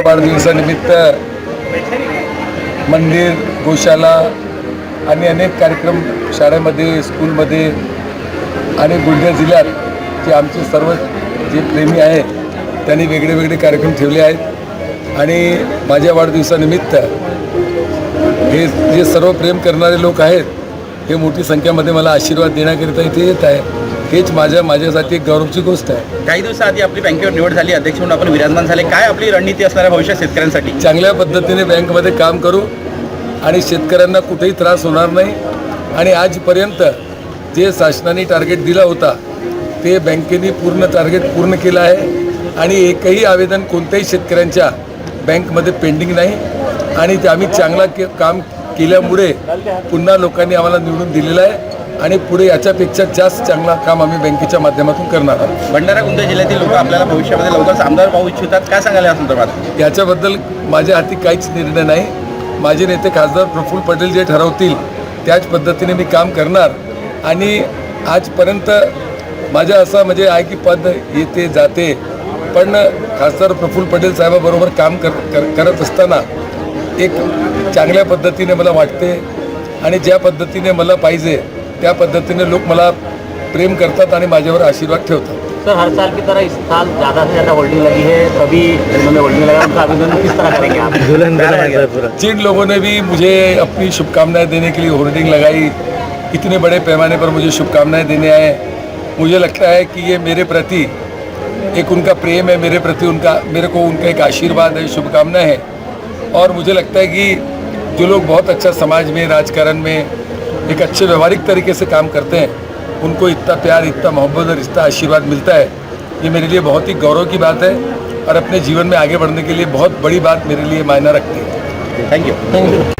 माझ्या वाढदिवसानिमित्त मंदिर गोशाला आणि अनेक कार्यक्रम शाळेमध्ये स्कूलमध्ये आणि बुलढाणा जिल्ह्यात जे आमचे सर्व जे प्रेमी आहेत त्यांनी वेगळे वेगळे कार्यक्रम ठेवले आहेत. आणि माझ्या वाढदिवसानिमित्त हे जे सर्व प्रेम करणारे लोक आहेत हे मोठी संख्येमध्ये मला आशीर्वाद देण्याकरिता इथे येत आहे. हेच माझ्या माझ्यासाठी एक गौरवची गोष्ट आहे. काही दिवसाआधी आपली बँकेवर निवड झाली अध्यक्ष म्हणून आपण विराजमान झाले. काय आपली रणनीती असणार आहे भविष्यात शेतकऱ्यांसाठी? चांगल्या पद्धतीने बँकमध्ये काम करू आणि शेतकऱ्यांना कुठेही त्रास होणार नाही. आणि आजपर्यंत जे शासनाने टार्गेट दिला होता ते बँकेने पूर्ण टार्गेट पूर्ण केलं आहे. आणि एकही आवेदन कोणत्याही शेतकऱ्यांच्या बँकमध्ये पेंडिंग नाही. आणि ते आम्ही चांगला के काम केल्यामुळे पुन्हा लोकांनी आम्हाला निवडून दिलेलं आहे आणि पुढे याच्यापेक्षा जास्त चांगला काम आम्ही बँकेच्या माध्यमातून करणार आहोत. भंडारा गोंदिया जिल्ह्यातील लोक आपल्याला भविष्यामध्ये लवकरच आमदार पाहू इच्छितात. काय सांगाल या संदर्भात? याच्याबद्दल माझ्या हाती काहीच निर्णय नाही. माझे नेते खासदार प्रफुल्ल पटेल जे ठरवतील त्याच पद्धतीने मी काम करणार. आणि आजपर्यंत माझं असं म्हणजे आहे की पद येते जाते. पण खासदार प्रफुल्ल पटेल साहेबाबरोबर काम कर कर- करत असताना एक चांगल्या पद्धतीने मला वाटते आणि ज्या पद्धतीने मला पाहिजे त्या पद्धतीने लोक मला प्रेम करतात आणि माझ्यावर आशीर्वाद ठेवतात. सर हर साल की तरह इस साल ज़्यादा से ज़्यादा होल्डिंग लगी है सभी होल्डिंग लगा उनका अभिनंदन किस तरह करेंगे आप? जिन लोगों ने भी मुझे अपनी शुभकामनाएं देने के लिए होर्डिंग लगाई इतने बड़े पैमाने पर मुझे शुभकामनाएं देने आए मुझे लगता है कि ये मेरे प्रति एक उनका प्रेम है मेरे प्रति उनका मेरे को उनका एक आशीर्वाद है शुभकामनाएं है। और मुझे लगता है कि जो लोग बहुत अच्छा समाज में राजकारण में एक अच्छे व्यवहारिक तरीके से काम करते हैं उनको इतना प्यार इतना मोहब्बत और इतना आशीर्वाद मिलता है ये मेरे लिए बहुत ही गौरव की बात है और अपने जीवन में आगे बढ़ने के लिए बहुत बड़ी बात मेरे लिए मायना रखती है। थँक्यू